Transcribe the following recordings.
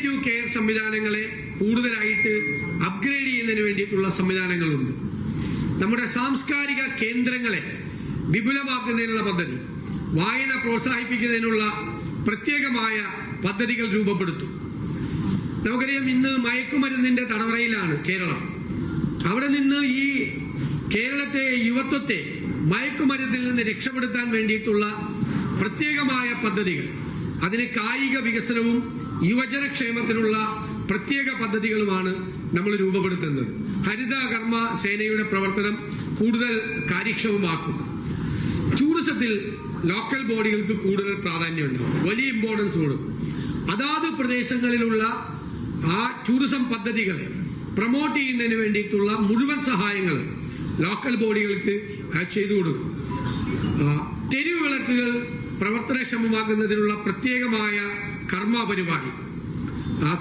Palliative care സംവിധാനങ്ങളെ കൂടുതലായിട്ട് upgrade ചെയ്യുന്നതിന് വേണ്ടിയിട്ടുള്ള സംവിധാനങ്ങളുണ്ട്. നമ്മുടെ സാംസ്കാരിക കേന്ദ്രങ്ങളെ വിപുലമാക്കുന്നതിനുള്ള പദ്ധതി വായന പ്രോത്സാഹിപ്പിക്കുന്നതിനുള്ള പ്രത്യേകമായ പദ്ധതികൾ രൂപപ്പെടുത്തും. നമുക്കറിയാം ഇന്ന് മയക്കുമരുന്നിന്റെ തടവറയിലാണ് കേരളം. അവിടെ നിന്ന് ഈ കേരളത്തെ യുവത്വത്തെ മയക്കുമരുന്നിൽ നിന്ന് രക്ഷപ്പെടുത്താൻ വേണ്ടിയിട്ടുള്ള പ്രത്യേകമായ പദ്ധതികൾ. അതിന് കായിക വികസനവും യുവജനക്ഷേമത്തിനുള്ള പ്രത്യേക പദ്ധതികളുമാണ് നമ്മൾ രൂപപ്പെടുത്തുന്നത്. ഹരിത കർമ്മ സേനയുടെ പ്രവർത്തനം കൂടുതൽ കാര്യക്ഷമമാക്കും. ടൂറിസത്തിൽ ലോക്കൽ ബോഡികൾക്ക് കൂടുതൽ പ്രാധാന്യമുണ്ട്. വലിയ ഇമ്പോർട്ടൻസ് കൊടുക്കും അതാത് പ്രദേശങ്ങളിലുള്ള ആ ടൂറിസം പദ്ധതികളെ പ്രൊമോട്ട് ചെയ്യുന്നതിന് വേണ്ടിയിട്ടുള്ള മുഴുവൻ സഹായങ്ങളും ലോക്കൽ ബോഡികൾക്ക് ചെയ്തു കൊടുക്കും. തെരുവ് വിളക്കുകൾ പ്രവർത്തനക്ഷമമാക്കുന്നതിനുള്ള പ്രത്യേകമായ കർമ്മ പരിപാടി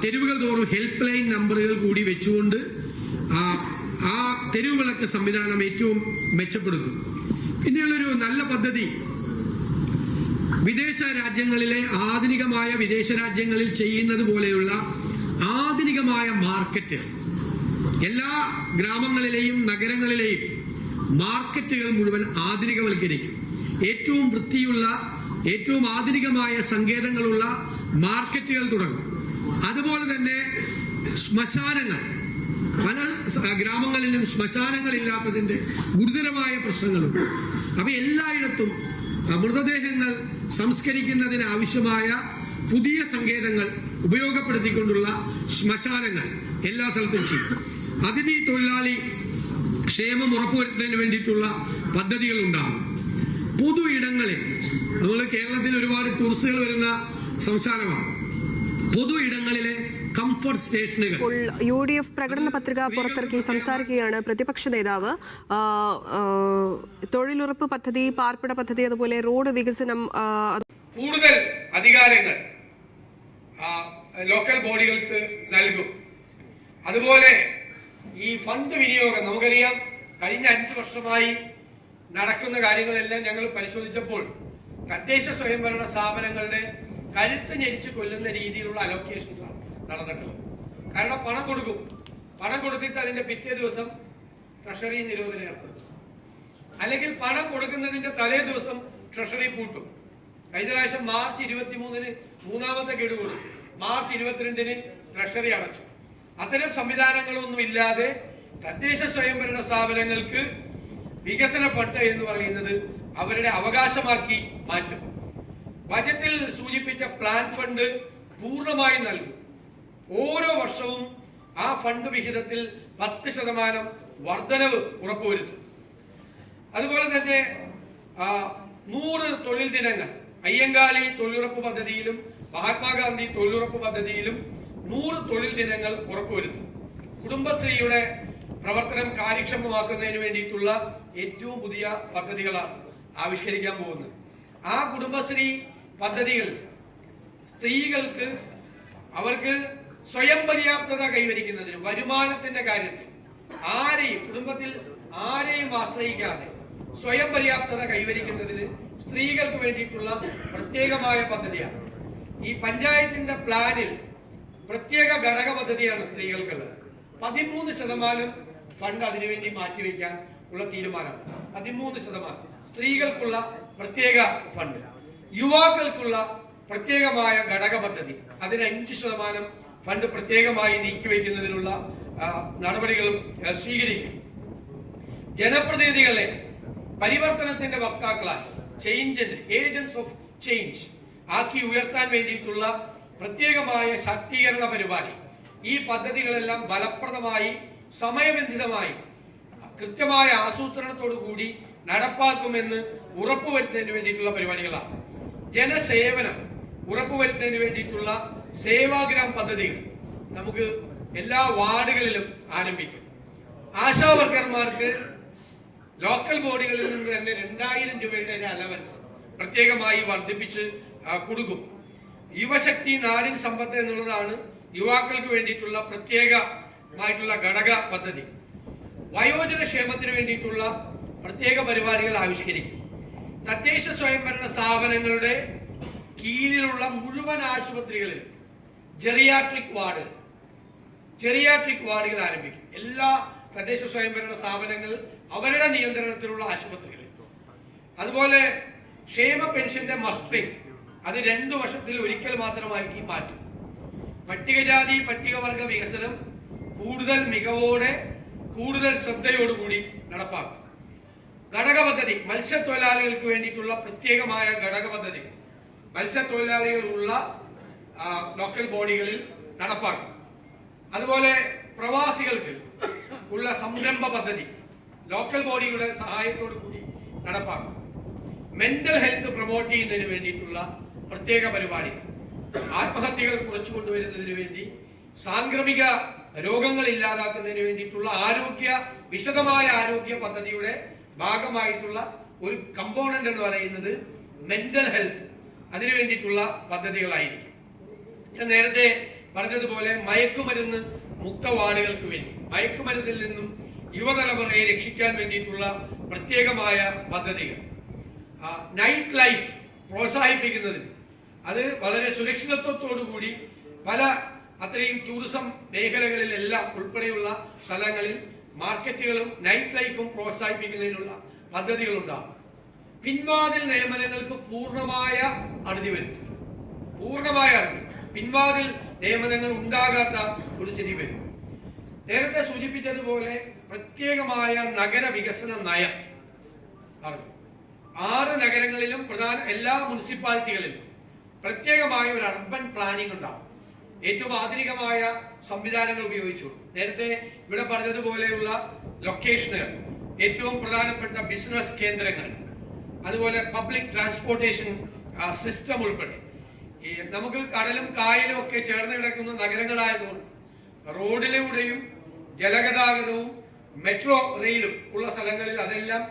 തെരുവുകൾ തോറും ഹെൽപ്പ് ലൈൻ നമ്പറുകൾ കൂടി വെച്ചുകൊണ്ട് ആ തെരുവുകളൊക്കെ സംവിധാനം ഏറ്റവും മെച്ചപ്പെടുത്തും. പിന്നെയുള്ളൊരു നല്ല പദ്ധതി. വിദേശ രാജ്യങ്ങളിലെ ആധുനികമായ വിദേശ രാജ്യങ്ങളിൽ ചെയ്യുന്നത് പോലെയുള്ള ആധുനികമായ മാർക്കറ്റ്. എല്ലാ ഗ്രാമങ്ങളിലെയും നഗരങ്ങളിലെയും മാർക്കറ്റുകൾ മുഴുവൻ ആധുനികവൽക്കരിക്കും. ഏറ്റവും വൃത്തിയുള്ള ഏറ്റവും ആധുനികമായ സങ്കേതങ്ങളുള്ള മാർക്കറ്റുകൾ തുടങ്ങും. അതുപോലെ തന്നെ ശ്മശാനങ്ങൾ. പല ഗ്രാമങ്ങളിലും ശ്മശാനങ്ങളില്ലാത്തതിന്റെ ഗുരുതരമായ പ്രശ്നങ്ങളുണ്ട്. അപ്പൊ എല്ലായിടത്തും മൃതദേഹങ്ങൾ സംസ്കരിക്കുന്നതിന് ആവശ്യമായ പുതിയ സങ്കേതങ്ങൾ ഉപയോഗപ്പെടുത്തിക്കൊണ്ടുള്ള ശ്മശാനങ്ങൾ എല്ലാ സ്ഥലത്തും ചെയ്യും. അതിഥി തൊഴിലാളി ക്ഷേമം ഉറപ്പുവരുത്തുന്നതിന് വേണ്ടിയിട്ടുള്ള പദ്ധതികൾ ഉണ്ടാകും പൊതു ഇടങ്ങളിൽ നമ്മൾ കേരളത്തിൽ ഒരുപാട് ടൂറിസ്റ്റുകൾ വരുന്ന സംസ്ഥാനമാണ്. പൊതു ഇടങ്ങളിലെ കംഫർട്ട് സ്റ്റേഷനുകൾ യു ഡി എഫ് പ്രകടന പത്രിക പുറത്തിറക്കി സംസാരിക്കുകയാണ് പ്രതിപക്ഷ നേതാവ്. തൊഴിലുറപ്പ് പദ്ധതി പാർപ്പിട പദ്ധതി അതുപോലെ റോഡ് വികസനം കൂടുതൽ അധികാരങ്ങൾ ലോക്കൽ ബോഡികൾക്ക് നൽകും. അതുപോലെ ഈ ഫണ്ട് വിനിയോഗം നമുക്കറിയാം കഴിഞ്ഞ അഞ്ചു വർഷമായി നടക്കുന്ന കാര്യങ്ങളെല്ലാം ഞങ്ങൾ പരിശോധിച്ചപ്പോൾ തദ്ദേശ സ്വയംഭരണ സ്ഥാപനങ്ങളുടെ കരുത്ത് ഞെരിച്ച് കൊല്ലുന്ന രീതിയിലുള്ള അലോക്കേഷൻസ് ആണ് നടന്നിട്ടുള്ളത്. കാരണം പണം കൊടുക്കും. പണം കൊടുത്തിട്ട് അതിന്റെ പിറ്റേ ദിവസം ട്രഷറി നിരോധനം ഏർപ്പെടുത്തും. അല്ലെങ്കിൽ പണം കൊടുക്കുന്നതിന്റെ തലേ ദിവസം ട്രഷറി പൂട്ടും. കഴിഞ്ഞ പ്രാവശ്യം മാർച്ച് ഇരുപത്തിമൂന്നിന് മൂന്നാമത്തെ ഗഡു കൊടുത്തു. മാർച്ച് ഇരുപത്തിരണ്ടിന് ട്രഷറി അടച്ചു. അത്തരം സംവിധാനങ്ങളൊന്നും ഇല്ലാതെ തദ്ദേശ സ്വയംഭരണ സ്ഥാപനങ്ങൾക്ക് വികസന ഫണ്ട് എന്ന് പറയുന്നത് അവരുടെ അവകാശമാക്കി മാറ്റും. ബജറ്റിൽ സൂചിപ്പിച്ച പ്ലാൻ ഫണ്ട് പൂർണമായി നൽകും. ഓരോ വർഷവും ആ ഫണ്ട് വിഹിതത്തിൽ പത്ത് ശതമാനം വർധനവ് ഉറപ്പുവരുത്തും. അതുപോലെ തന്നെ നൂറ് തൊഴിൽ ദിനങ്ങൾ അയ്യങ്കാളി തൊഴിലുറപ്പ് പദ്ധതിയിലും മഹാത്മാഗാന്ധി തൊഴിലുറപ്പ് പദ്ധതിയിലും നൂറ് തൊഴിൽ ദിനങ്ങൾ ഉറപ്പുവരുത്തും. കുടുംബശ്രീയുടെ പ്രവർത്തനം കാര്യക്ഷമമാക്കുന്നതിന് വേണ്ടിയിട്ടുള്ള ഏറ്റവും പുതിയ പദ്ധതികളാണ്. ആവിഷ്കരിക്കാൻ പോകുന്നത്. ആ കുടുംബശ്രീ പദ്ധതികൾ സ്ത്രീകൾക്ക് അവർക്ക് സ്വയം പര്യാപ്തത കൈവരിക്കുന്നതിന് വരുമാനത്തിന്റെ കാര്യത്തിൽ ആരെയും കുടുംബത്തിൽ ആരെയും ആശ്രയിക്കാതെ സ്വയം പര്യാപ്തത കൈവരിക്കുന്നതിന് സ്ത്രീകൾക്ക് വേണ്ടിയിട്ടുള്ള പ്രത്യേകമായ പദ്ധതിയാണ്. ഈ പഞ്ചായത്തിന്റെ പ്ലാനിൽ പ്രത്യേക ഘടക പദ്ധതിയാണ് സ്ത്രീകൾക്കുള്ളത്. പതിമൂന്ന് ശതമാനം ഫണ്ട് അതിനുവേണ്ടി മാറ്റിവെക്കാൻ ഉള്ള തീരുമാനം പതിമൂന്ന് ശതമാനം. സ്ത്രീകൾക്കുള്ള പ്രത്യേക ഫണ്ട്. യുവാക്കൾക്കുള്ള പ്രത്യേകമായ ഘടക പദ്ധതി. അതിന് അഞ്ച് ശതമാനം ഫണ്ട് പ്രത്യേകമായി നീക്കിവെക്കുന്നതിനുള്ള നടപടികളും സ്വീകരിക്കും. ജനപ്രതിനിധികളെ പരിവർത്തനത്തിന്റെ വക്താക്കളായി ചേഞ്ചിന്റെ ഏജൻസ് ഓഫ് ചേഞ്ച് ആക്കി ഉയർത്താൻ വേണ്ടിയിട്ടുള്ള പ്രത്യേകമായ ശാക്തീകരണ പരിപാടി. ഈ പദ്ധതികളെല്ലാം ഫലപ്രദമായി സമയബന്ധിതമായി കൃത്യമായ ആസൂത്രണത്തോടു കൂടി നടപ്പാക്കുമെന്ന് ഉറപ്പുവരുത്തുന്നതിന് വേണ്ടിയിട്ടുള്ള പരിപാടികളാണ്. ജനസേവനം ഉറപ്പുവരുത്തുന്നതിന് വേണ്ടിയിട്ടുള്ള സേവാഗ്രാം പദ്ധതികൾ നമുക്ക് എല്ലാ വാർഡുകളിലും ആരംഭിക്കും. ആശാവർക്കർമാർക്ക് ലോക്കൽ ബോഡികളിൽ നിന്ന് തന്നെ രണ്ടായിരം രൂപയുടെ ഒരു അലവൻസ് പ്രത്യേകമായി വർദ്ധിപ്പിച്ച് കൊടുക്കും. യുവശക്തി നാടിൻ സമ്പത്ത് എന്നുള്ളതാണ് യുവാക്കൾക്ക് വേണ്ടിയിട്ടുള്ള പ്രത്യേകമായിട്ടുള്ള ഘടക പദ്ധതി. വയോജന ക്ഷേമത്തിന് വേണ്ടിയിട്ടുള്ള പ്രത്യേക പരിപാടികൾ ആവിഷ്കരിക്കും. തദ്ദേശ സ്വയംഭരണ സ്ഥാപനങ്ങളുടെ കീഴിലുള്ള മുഴുവൻ ആശുപത്രികളിൽ ജെറിയാട്രിക് വാർഡ് ജെറിയാട്രിക് വാർഡുകൾ ആരംഭിക്കും. എല്ലാ തദ്ദേശ സ്വയംഭരണ സ്ഥാപനങ്ങൾ അവരുടെ നിയന്ത്രണത്തിലുള്ള ആശുപത്രികളിൽ. അതുപോലെ ക്ഷേമ പെൻഷന്റെ മസ്റ്ററിംഗ് അത് രണ്ടു വർഷത്തിൽ ഒരിക്കൽ മാത്രമാക്കി മാറ്റും പട്ടികജാതി പട്ടികവർഗ വികസനം കൂടുതൽ മികവോടെ കൂടുതൽ ശ്രദ്ധയോടുകൂടി നടപ്പാക്കും. ഘടക പദ്ധതി മത്സ്യത്തൊഴിലാളികൾക്ക് വേണ്ടിയിട്ടുള്ള പ്രത്യേകമായ ഘടക പദ്ധതി മത്സ്യത്തൊഴിലാളികളുള്ള ലോക്കൽ ബോഡികളിൽ നടപ്പാക്കും. അതുപോലെ പ്രവാസികൾക്ക് ഉള്ള സംരംഭ പദ്ധതി ലോക്കൽ ബോഡികളുടെ സഹായത്തോടു കൂടി നടപ്പാക്കും. മെന്റൽ ഹെൽത്ത് പ്രൊമോട്ട് ചെയ്യുന്നതിന് വേണ്ടിയിട്ടുള്ള പ്രത്യേക പരിപാടികൾ. ആത്മഹത്യകൾ കുറച്ചു കൊണ്ടുവരുന്നതിന് വേണ്ടി സാംക്രമിക രോഗങ്ങൾ ഇല്ലാതാക്കുന്നതിന് വേണ്ടിയിട്ടുള്ള ആരോഗ്യ വിശദമായ ആരോഗ്യ പദ്ധതിയുടെ ഭാഗമായിട്ടുള്ള ഒരു കമ്പോണന്റ് എന്ന് പറയുന്നത് മെന്റൽ ഹെൽത്ത് അതിനു വേണ്ടിയിട്ടുള്ള പദ്ധതികളായിരിക്കും. ഞാൻ നേരത്തെ പറഞ്ഞതുപോലെ മയക്കുമരുന്ന് മുക്ത വാർഡുകൾക്ക് വേണ്ടി മയക്കുമരുന്നിൽ നിന്നും യുവതലമുറയെ രക്ഷിക്കാൻ വേണ്ടിയിട്ടുള്ള പ്രത്യേകമായ പദ്ധതികൾ. നൈറ്റ് ലൈഫ് പ്രോത്സാഹിപ്പിക്കുന്നതിന്. അത് വളരെ സുരക്ഷിതത്വത്തോടു കൂടി പല അത്രയും ടൂറിസം മേഖലകളിലെല്ലാം ഉൾപ്പെടെയുള്ള സ്ഥലങ്ങളിൽ മാർക്കറ്റുകളും നൈറ്റ് ലൈഫും പ്രോത്സാഹിപ്പിക്കുന്നതിനുള്ള പദ്ധതികളുണ്ടാകും പിൻവാതിൽ നിയമനങ്ങൾക്ക് പൂർണമായ അറുതി വരുത്തും. പൂർണമായ അറുതി. പിൻവാതിൽ നിയമനങ്ങൾ ഉണ്ടാകാത്ത ഒരു സ്ഥിതി വരും. നേരത്തെ സൂചിപ്പിച്ചതുപോലെ പ്രത്യേകമായ നഗര വികസന നയം. പറഞ്ഞു ആറ് നഗരങ്ങളിലും പ്രധാന എല്ലാ മുനിസിപ്പാലിറ്റികളിലും പ്രത്യേകമായ ഒരു അർബൻ പ്ലാനിംഗ് ഉണ്ടാവും. ഏറ്റവും ആധുനികമായ സംവിധാനങ്ങൾ ഉപയോഗിച്ചുകൊണ്ട് നേരത്തെ ഇവിടെ പറഞ്ഞതുപോലെയുള്ള ലൊക്കേഷനുകൾ ഏറ്റവും പ്രധാനപ്പെട്ട ബിസിനസ് കേന്ദ്രങ്ങൾ അതുപോലെ പബ്ലിക് ട്രാൻസ്പോർട്ടേഷൻ സിസ്റ്റം ഉൾപ്പെടെ. നമുക്ക് കടലും കായലും ഒക്കെ ചേർന്ന് കിടക്കുന്ന നഗരങ്ങളായതുകൊണ്ട് റോഡിലൂടെയും ജലഗതാഗതവും മെട്രോ റെയിലും ഉള്ള സ്ഥലങ്ങളിൽ അതെല്ലാം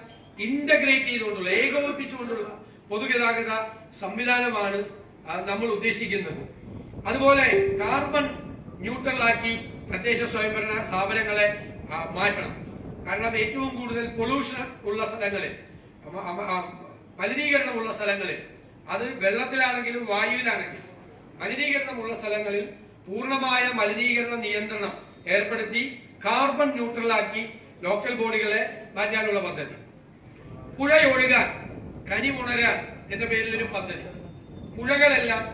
ഇന്റഗ്രേറ്റ് ചെയ്തുകൊണ്ടുള്ള ഏകോപിപ്പിച്ചുകൊണ്ടുള്ള പൊതുഗതാഗത സംവിധാനമാണ് നമ്മൾ ഉദ്ദേശിക്കുന്നത്. അതുപോലെ കാർബൺ ന്യൂട്രലാക്കി തദ്ദേശ സ്വയംഭരണ സ്ഥാപനങ്ങളെ മാറ്റണം. കാരണം ഏറ്റവും കൂടുതൽ പൊല്യൂഷൻ ഉള്ള സ്ഥലങ്ങളിൽ മലിനീകരണമുള്ള സ്ഥലങ്ങളിൽ അത് വെള്ളത്തിലാണെങ്കിലും വായുവിലാണെങ്കിലും മലിനീകരണമുള്ള സ്ഥലങ്ങളിൽ പൂർണമായ മലിനീകരണ നിയന്ത്രണം ഏർപ്പെടുത്തി കാർബൺ ന്യൂട്രലാക്കി ലോക്കൽ ബോഡികളെ മാറ്റാനുള്ള പദ്ധതി. പുഴയൊഴുകാൻ ഉണരാൻ എന്ന പേരിലൊരു പദ്ധതി. പുഴകളെല്ലാം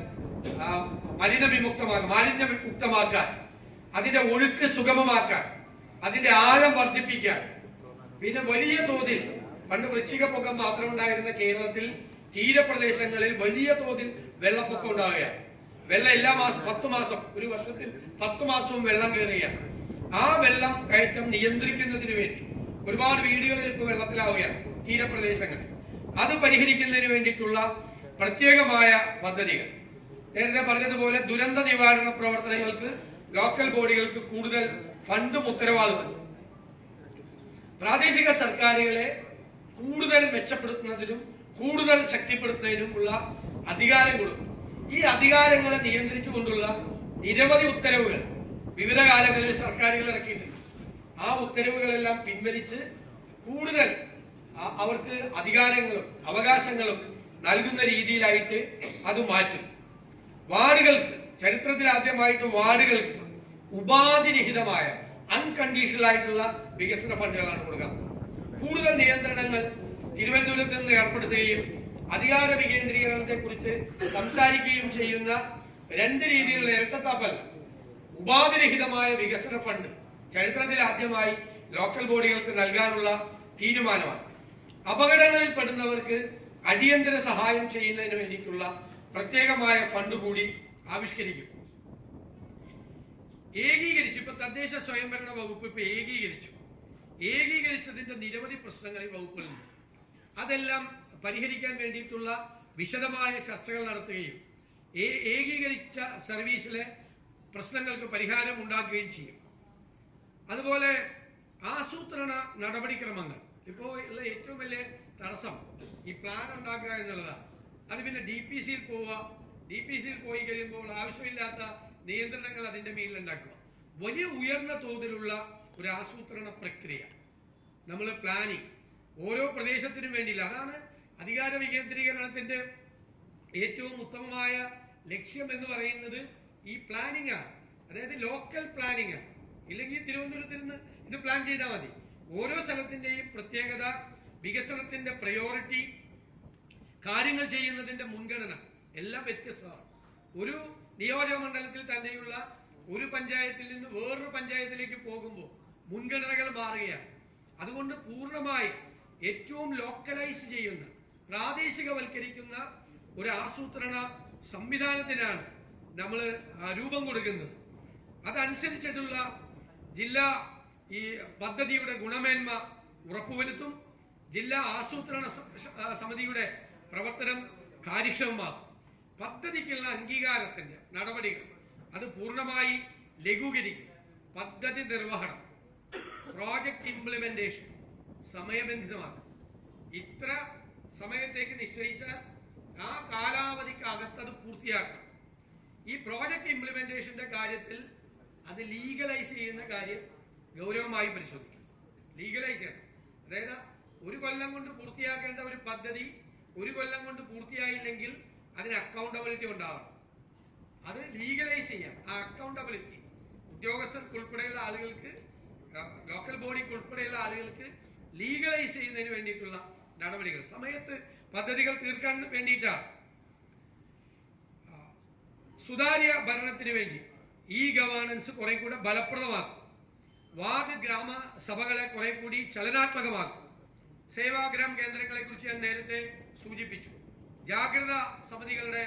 ആ, മാലിന്യ മുക്തമാക്കാൻ അതിന്റെ ഒഴുക്ക് സുഗമമാക്കാൻ അതിന്റെ ആഴം വർദ്ധിപ്പിക്കാൻ. പിന്നെ വലിയ തോതിൽ പണ്ട് വൃശ്ചികപ്പൊക്കം മാത്രം ഉണ്ടായിരുന്ന കേരളത്തിൽ തീരപ്രദേശങ്ങളിൽ വലിയ തോതിൽ വെള്ളപ്പൊക്കം ഉണ്ടാവുകയാണ്. വെള്ളം എല്ലാ മാസം പത്ത് മാസം ഒരു വർഷത്തിൽ പത്ത് മാസവും വെള്ളം കയറുകയാണ്. ആ വെള്ളം കയറ്റം നിയന്ത്രിക്കുന്നതിന് വേണ്ടി ഒരുപാട് വീടുകളിൽ ഇപ്പോൾ വെള്ളത്തിലാവുകയാണ് തീരപ്രദേശങ്ങളിൽ. അത് പരിഹരിക്കുന്നതിന് വേണ്ടിയിട്ടുള്ള പ്രത്യേകമായ പദ്ധതികൾ. നേരത്തെ പറഞ്ഞതുപോലെ ദുരന്ത നിവാരണ പ്രവർത്തനങ്ങൾക്ക് ലോക്കൽ ബോഡികൾക്ക് കൂടുതൽ ഫണ്ടും ഉത്തരവാദിത്വം. പ്രാദേശിക സർക്കാരുകളെ കൂടുതൽ മെച്ചപ്പെടുത്തുന്നതിനും കൂടുതൽ ശക്തിപ്പെടുത്തുന്നതിനുമുള്ള അധികാരം കൊടുക്കും. ഈ അധികാരങ്ങളെ നിയന്ത്രിച്ചുകൊണ്ടുള്ള നിരവധി ഉത്തരവുകൾ വിവിധ കാലങ്ങളിൽ സർക്കാരുകൾ ഇറക്കിയിട്ടുണ്ട്. ആ ഉത്തരവുകളെല്ലാം പിൻവലിച്ച് കൂടുതൽ അവർക്ക് അധികാരങ്ങളും അവകാശങ്ങളും നൽകുന്ന രീതിയിലായിട്ട് അത് മാറ്റും. വാർഡുകൾക്ക് ചരിത്രത്തിൽ ആദ്യമായിട്ട് വാർഡുകൾക്ക് ഉപാധിരഹിതമായ അൺകണ്ടീഷണൽ ആയിട്ടുള്ള വികസന ഫണ്ടുകളാണ് കൊടുക്കാൻ. കൂടുതൽ നിയന്ത്രണങ്ങൾ തിരുവനന്തപുരത്ത് നിന്ന് ഏർപ്പെടുത്തുകയും അധികാര വികേന്ദ്രീകരണത്തെ കുറിച്ച് സംസാരിക്കുകയും ചെയ്യുന്ന രണ്ട് രീതിയിലുള്ള ഇരട്ടത്താപ്പല്ല ഉപാധിരഹിതമായ വികസന ഫണ്ട് ചരിത്രത്തിൽ ആദ്യമായി ലോക്കൽ ബോഡികൾക്ക് നൽകാനുള്ള തീരുമാനമാണ് അപകടങ്ങളിൽ പെടുന്നവർക്ക് അടിയന്തര സഹായം ചെയ്യുന്നതിന് വേണ്ടിയിട്ടുള്ള പ്രത്യേകമായ ഫണ്ട് കൂടി ആവിഷ്കരിക്കും. ഏകീകരിച്ചു ഇപ്പൊ തദ്ദേശ സ്വയംഭരണ വകുപ്പ് ഇപ്പൊ ഏകീകരിച്ചു. ഏകീകരിച്ചതിന്റെ നിരവധി പ്രശ്നങ്ങൾ ഈ വകുപ്പിലുണ്ട് അതെല്ലാം പരിഹരിക്കാൻ വേണ്ടിയിട്ടുള്ള വിശദമായ ചർച്ചകൾ നടത്തുകയും ഏകീകരിച്ച സർവീസിലെ പ്രശ്നങ്ങൾക്ക് പരിഹാരം ഉണ്ടാക്കുകയും ചെയ്യും. അതുപോലെ ആസൂത്രണ നടപടിക്രമങ്ങൾ. ഇപ്പോൾ ഉള്ള ഏറ്റവും വലിയ തടസ്സം ഈ പ്ലാൻ ഉണ്ടാക്കുക എന്നുള്ളതാണ്. അത് പിന്നെ ഡി പി സിയിൽ പോവുക. ഡി പി സിയിൽ പോയി കഴിയുമ്പോൾ ആവശ്യമില്ലാത്ത നിയന്ത്രണങ്ങൾ അതിന്റെ മേലിൽ ഉണ്ടാക്കുക. വലിയ ഉയർന്ന തോതിലുള്ള ഒരു ആസൂത്രണ പ്രക്രിയ. നമ്മൾ പ്ലാനിങ് ഓരോ പ്രദേശത്തിനും വേണ്ടിയില്ല. അതാണ് അധികാര വികേന്ദ്രീകരണത്തിന്റെ ഏറ്റവും ഉത്തമമായ ലക്ഷ്യം എന്ന് പറയുന്നത് ഈ പ്ലാനിംഗ് ആണ്. അതായത് ലോക്കൽ പ്ലാനിംഗ് ആണ്. ഇല്ലെങ്കിൽ തിരുവനന്തപുരത്തിൽ നിന്ന് ഇത് പ്ലാൻ ചെയ്താൽ മതി. ഓരോ സ്ഥലത്തിന്റെയും പ്രത്യേകത വികസനത്തിന്റെ പ്രയോറിറ്റി കാര്യങ്ങൾ ചെയ്യുന്നതിന്റെ മുൻഗണന എല്ലാം വ്യത്യസ്തമാണ്. ഒരു നിയോജക മണ്ഡലത്തിൽ തന്നെയുള്ള ഒരു പഞ്ചായത്തിൽ നിന്ന് വേറൊരു പഞ്ചായത്തിലേക്ക് പോകുമ്പോൾ മുൻഗണനകൾ മാറുകയാണ്. അതുകൊണ്ട് പൂർണമായി ഏറ്റവും ലോക്കലൈസ് ചെയ്യുന്ന പ്രാദേശികവൽക്കരിക്കുന്ന ഒരു ആസൂത്രണ സംവിധാനത്തിനാണ് നമ്മൾ രൂപം കൊടുക്കുന്നത്. അതനുസരിച്ചിട്ടുള്ള ജില്ലാ ഈ പദ്ധതിയുടെ ഗുണമേന്മ ഉറപ്പുവരുത്തും. ജില്ലാ ആസൂത്രണ സമിതിയുടെ പ്രവർത്തനം കാര്യക്ഷമമാക്കും. പദ്ധതിക്കുള്ള അംഗീകാരത്തിന്റെ നടപടികൾ അത് പൂർണമായി ലഘൂകരിക്കും. പദ്ധതി നിർവഹണം പ്രോജക്ട് ഇംപ്ലിമെന്റേഷൻ സമയബന്ധിതമാക്കും. ഇത്ര സമയത്തേക്ക് നിശ്ചയിച്ച ആ കാലാവധിക്കകത്ത് അത് പൂർത്തിയാക്കണം. ഈ പ്രോജക്ട് ഇംപ്ലിമെന്റേഷന്റെ കാര്യത്തിൽ അത് ലീഗലൈസ് ചെയ്യുന്ന കാര്യം ഗൗരവമായി പരിശോധിക്കും ലീഗലൈസ് ചെയ്യണം. അതായത് ഒരു കൊല്ലം കൊണ്ട് പൂർത്തിയാക്കേണ്ട ഒരു പദ്ധതി ഒരു കൊല്ലം കൊണ്ട് പൂർത്തിയായില്ലെങ്കിൽ അതിന് അക്കൗണ്ടബിലിറ്റി ഉണ്ടാവണം. അത് ലീഗലൈസ് ചെയ്യാം. ആ അക്കൗണ്ടബിലിറ്റി ഉദ്യോഗസ്ഥർക്ക് ഉൾപ്പെടെയുള്ള ആളുകൾക്ക് ലോക്കൽ ബോഡിക്ക് ഉൾപ്പെടെയുള്ള ആളുകൾക്ക് ലീഗലൈസ് ചെയ്യുന്നതിന് വേണ്ടിയിട്ടുള്ള നടപടികൾ. സമയത്ത് പദ്ധതികൾ തീർക്കാൻ വേണ്ടിയിട്ടാണ്. സുതാര്യ ഭരണത്തിന് വേണ്ടി ഈ ഗവേണൻസ് കുറെ കൂടെ ഫലപ്രദമാക്കും. വാർഡ് ഗ്രാമസഭകളെ കുറെ കൂടി ചലനാത്മകമാക്കും. സേവാഗ്രാം കേന്ദ്രങ്ങളെ കുറിച്ച് ഞാൻ നേരത്തെ സൂചിപ്പിച്ചു. ജാഗ്രത സമിതികളുടെ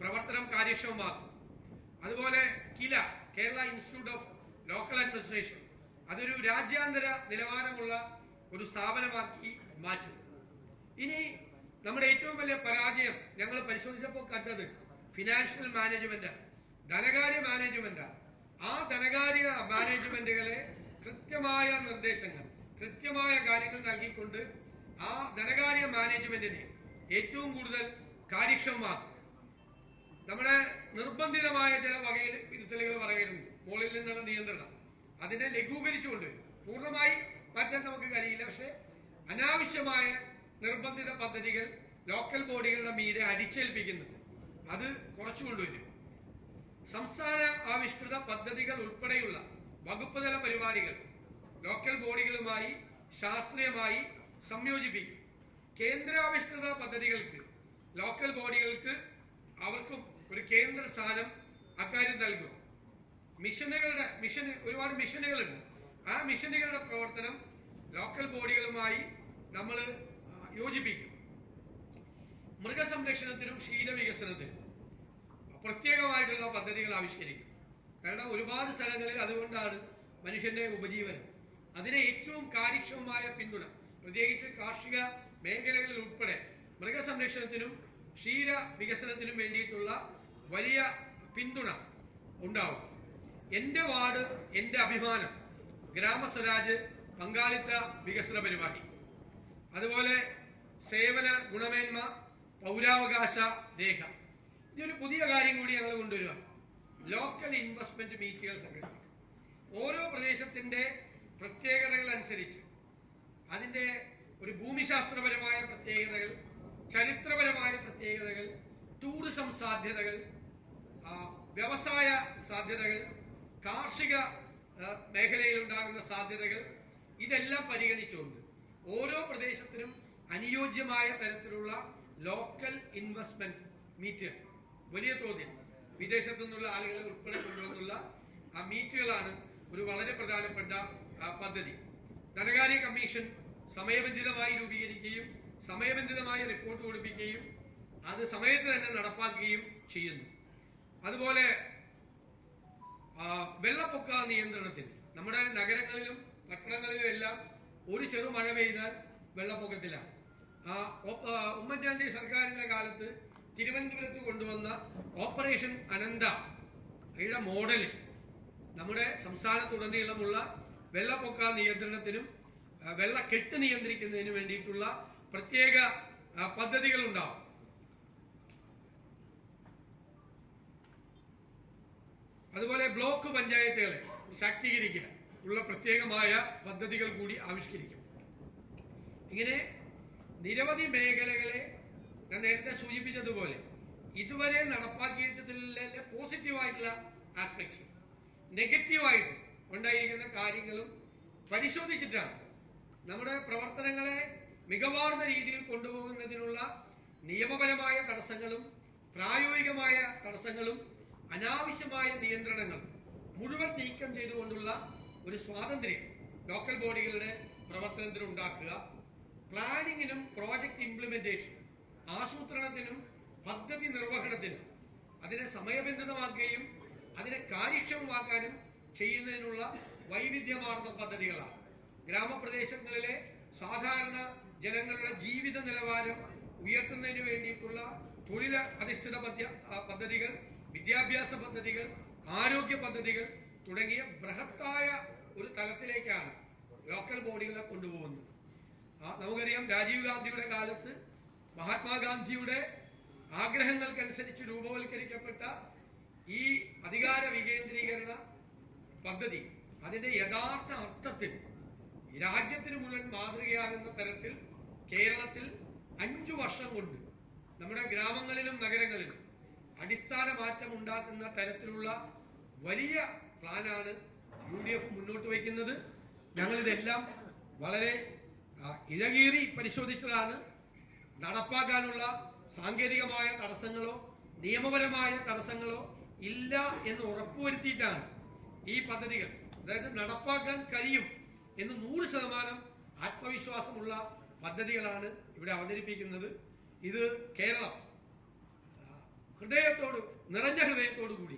പ്രവർത്തനം കാര്യക്ഷമമാക്കും. അതുപോലെ Kila Kerala institute of local administration അതൊരു രാജ്യാന്തര നിലവാരമുള്ള ഒരു സ്ഥാപനമാക്കി മാറ്റും ഇനി നമ്മുടെ ഏറ്റവും വലിയ പരാജയം ഞങ്ങൾ പരിശോധിച്ചപ്പോൾ കണ്ടത് ഫിനാൻഷ്യൽ മാനേജ്മെന്റ് ധനകാര്യ മാനേജ്മെന്റ് ആ ധനകാര്യ മാനേജ്മെന്റുകളെ കൃത്യമായ നിർദ്ദേശങ്ങൾ കൃത്യമായ കാര്യങ്ങൾ നൽകിക്കൊണ്ട് ആ ധനകാര്യ മാനേജ്മെന്റിനെ ഏറ്റവും കൂടുതൽ കാര്യക്ഷമമാക്കും നമ്മുടെ നിർബന്ധിതമായ ചില വകയിൽ തിരുത്തലുകൾ പറയുന്നുണ്ട്. മുകളിൽ നിന്നുള്ള നിയന്ത്രണം. അതിനെ ലഘൂകരിച്ചുകൊണ്ട് പൂർണമായി മാറ്റാൻ നമുക്ക് കഴിയില്ല. പക്ഷെ അനാവശ്യമായ നിർബന്ധിത പദ്ധതികൾ ലോക്കൽ ബോഡികളുടെ മീതെ അടിച്ചേൽപ്പിക്കുന്നുണ്ട്. അത് കുറച്ചു കൊണ്ടുവരും. സംസ്ഥാന ആവിഷ്കൃത പദ്ധതികൾ ഉൾപ്പെടെയുള്ള വകുപ്പ് തല പരിപാടികൾ ലോക്കൽ ബോഡികളുമായി ശാസ്ത്രീയമായി സംയോജിപ്പിക്കും. കേന്ദ്രാവിഷ്കൃത പദ്ധതികൾക്ക് ലോക്കൽ ബോഡികൾക്ക് അവർക്കും ഒരു കേന്ദ്ര സ്ഥാനം അക്കാര്യം നൽകും. മിഷനുകളുടെ മിഷൻ ഒരുപാട് മിഷനുകളുണ്ട്. ആ മിഷനുകളുടെ പ്രവർത്തനം ലോക്കൽ ബോഡികളുമായി നമ്മൾ യോജിപ്പിക്കും. മൃഗസംരക്ഷണത്തിനും ക്ഷീരവികസനത്തിനും പ്രത്യേകമായിട്ടുള്ള പദ്ധതികൾ ആവിഷ്കരിക്കും. കാരണം ഒരുപാട് സ്ഥലങ്ങളിൽ അതുകൊണ്ടാണ് മനുഷ്യന്റെ ഉപജീവനം. അതിനെ ഏറ്റവും കാര്യക്ഷമമായ പിന്തുണ. പ്രത്യേകിച്ച് കാർഷിക മേഖലകളിൽ ഉൾപ്പെടെ മൃഗസംരക്ഷണത്തിനും ക്ഷീര വികസനത്തിനും വേണ്ടിയിട്ടുള്ള വലിയ പിന്തുണ ഉണ്ടാവും. എന്റെ വാർഡ് എന്റെ അഭിമാനം ഗ്രാമസ്വരാജ് പങ്കാളിത്ത വികസന പരിപാടി. അതുപോലെ സേവന ഗുണമേന്മ പൗരാവകാശ രേഖ. ഇതൊരു പുതിയ കാര്യം കൂടി ഞങ്ങൾ കൊണ്ടുവരിക. ലോക്കൽ ഇൻവെസ്റ്റ്മെന്റ് മീറ്റുകൾ സംഘടിപ്പിക്കും ഓരോ പ്രദേശത്തിന്റെ പ്രത്യേകതകൾ അനുസരിച്ച് അതിന്റെ ഒരു ഭൂമിശാസ്ത്രപരമായ പ്രത്യേകതകൾ ചരിത്രപരമായ പ്രത്യേകതകൾ ടൂറിസം സാധ്യതകൾ വ്യവസായ സാധ്യതകൾ കാർഷിക മേഖലയിൽ ഉണ്ടാകുന്ന സാധ്യതകൾ ഇതെല്ലാം പരിഗണിച്ചുകൊണ്ട് ഓരോ പ്രദേശത്തിനും അനുയോജ്യമായ തരത്തിലുള്ള ലോക്കൽ ഇൻവെസ്റ്റ്മെന്റ് മീറ്റ് വലിയ തോതിൽ വിദേശത്തു നിന്നുള്ള ആളുകളെ ഉൾപ്പെടെ കൊണ്ടുവന്നുള്ള ആ മീറ്റുകളാണ് ഒരു വളരെ പ്രധാനപ്പെട്ട പദ്ധതി. ധനകാര്യ കമ്മീഷൻ സമയബന്ധിതമായി രൂപീകരിക്കുകയും സമയബന്ധിതമായി റിപ്പോർട്ട് കൊടുപ്പിക്കുകയും അത് സമയത്ത് തന്നെ നടപ്പാക്കുകയും ചെയ്യുന്നു. അതുപോലെ വെള്ളപ്പൊക്ക നിയന്ത്രണത്തിന് നമ്മുടെ നഗരങ്ങളിലും പട്ടണങ്ങളിലും എല്ലാം ഒരു ചെറു മഴ പെയ്താൽ വെള്ളപ്പൊക്കത്തിലാണ് ഉമ്മൻചാണ്ടി സർക്കാരിന്റെ കാലത്ത് തിരുവനന്തപുരത്ത് കൊണ്ടുവന്ന ഓപ്പറേഷൻ അനന്ത യുടെ മോഡൽ നമ്മുടെ സംസ്ഥാനത്തുടനീളമുള്ള വെള്ളപ്പൊക്ക നിയന്ത്രണത്തിനും വെള്ളക്കെട്ട് നിയന്ത്രിക്കുന്നതിന് വേണ്ടിയിട്ടുള്ള പ്രത്യേക പദ്ധതികൾ ഉണ്ടാവും അതുപോലെ ബ്ലോക്ക് പഞ്ചായത്തുകളെ ശാക്തീകരിക്കാൻ ഉള്ള പ്രത്യേകമായ പദ്ധതികൾ കൂടി ആവിഷ്കരിക്കും. ഇങ്ങനെ നിരവധി മേഖലകളെ ഞാൻ നേരത്തെ സൂചിപ്പിച്ചതുപോലെ ഇതുവരെ നടപ്പാക്കിയിട്ടതിലെ പോസിറ്റീവായിട്ടുള്ള ആസ്പെക്ട്സ് നെഗറ്റീവായിട്ട് ഉണ്ടായിരിക്കുന്ന കാര്യങ്ങളും പരിശോധിച്ചിട്ടാണ് നമ്മുടെ പ്രവർത്തനങ്ങളെ മികവാർന്ന രീതിയിൽ കൊണ്ടുപോകുന്നതിനുള്ള നിയമപരമായ തടസ്സങ്ങളും പ്രായോഗികമായ തടസ്സങ്ങളും അനാവശ്യമായ നിയന്ത്രണങ്ങളും മുഴുവൻ നീക്കം ചെയ്തുകൊണ്ടുള്ള ഒരു സ്വാതന്ത്ര്യം ലോക്കൽ ബോഡികളുടെ പ്രവർത്തനത്തിന് ഉണ്ടാക്കുക. പ്ലാനിങ്ങിനും പ്രോജക്റ്റ് ഇംപ്ലിമെന്റേഷനും ആസൂത്രണത്തിനും പദ്ധതി നിർവഹണത്തിനും അതിനെ സമയബന്ധിതമാക്കുകയും അതിനെ കാര്യക്ഷമമാക്കാനും ചെയ്യുന്നതിനുള്ള വൈവിധ്യമാർന്ന പദ്ധതികളാണ്. ഗ്രാമപ്രദേശങ്ങളിലെ സാധാരണ ജനങ്ങളുടെ ജീവിത നിലവാരം ഉയർത്തുന്നതിന് വേണ്ടിയിട്ടുള്ള തൊഴിൽ അധിഷ്ഠിത പദ്ധതികൾ വിദ്യാഭ്യാസ പദ്ധതികൾ ആരോഗ്യ പദ്ധതികൾ തുടങ്ങിയ ബൃഹത്തായ ഒരു തലത്തിലേക്കാണ് ലോക്കൽ ബോഡികളെ കൊണ്ടുപോകുന്നത്. നമുക്കറിയാം രാജീവ് ഗാന്ധിയുടെ കാലത്ത് മഹാത്മാഗാന്ധിയുടെ ആഗ്രഹങ്ങൾക്കനുസരിച്ച് രൂപവൽക്കരിക്കപ്പെട്ട ഈ അധികാര വികേന്ദ്രീകരണ പദ്ധതി അതിന്റെ യഥാർത്ഥ അർത്ഥത്തിൽ രാജ്യത്തിന് മുഴുവൻ മാതൃകയാകുന്ന തരത്തിൽ കേരളത്തിൽ അഞ്ചു വർഷം കൊണ്ട് നമ്മുടെ ഗ്രാമങ്ങളിലും നഗരങ്ങളിലും അടിസ്ഥാന മാറ്റം ഉണ്ടാക്കുന്ന തരത്തിലുള്ള വലിയ പ്ലാനാണ് യു ഡി എഫ് മുന്നോട്ട് വയ്ക്കുന്നത്. ഞങ്ങളിതെല്ലാം വളരെ ഇഴകീറി പരിശോധിച്ചതാണ്. നടപ്പാക്കാനുള്ള സാങ്കേതികമായ തടസ്സങ്ങളോ നിയമപരമായ തടസ്സങ്ങളോ ഇല്ല എന്ന് ഉറപ്പുവരുത്തിയിട്ടാണ് ഈ പദ്ധതികൾ. അതായത് നടപ്പാക്കാൻ കഴിയും എന്ന് നൂറ് ശതമാനം ആത്മവിശ്വാസമുള്ള പദ്ധതികളാണ് ഇവിടെ അവതരിപ്പിക്കുന്നത്. ഇത് കേരളം. ഹൃദയത്തോട് നിറഞ്ഞ ഹൃദയത്തോടു കൂടി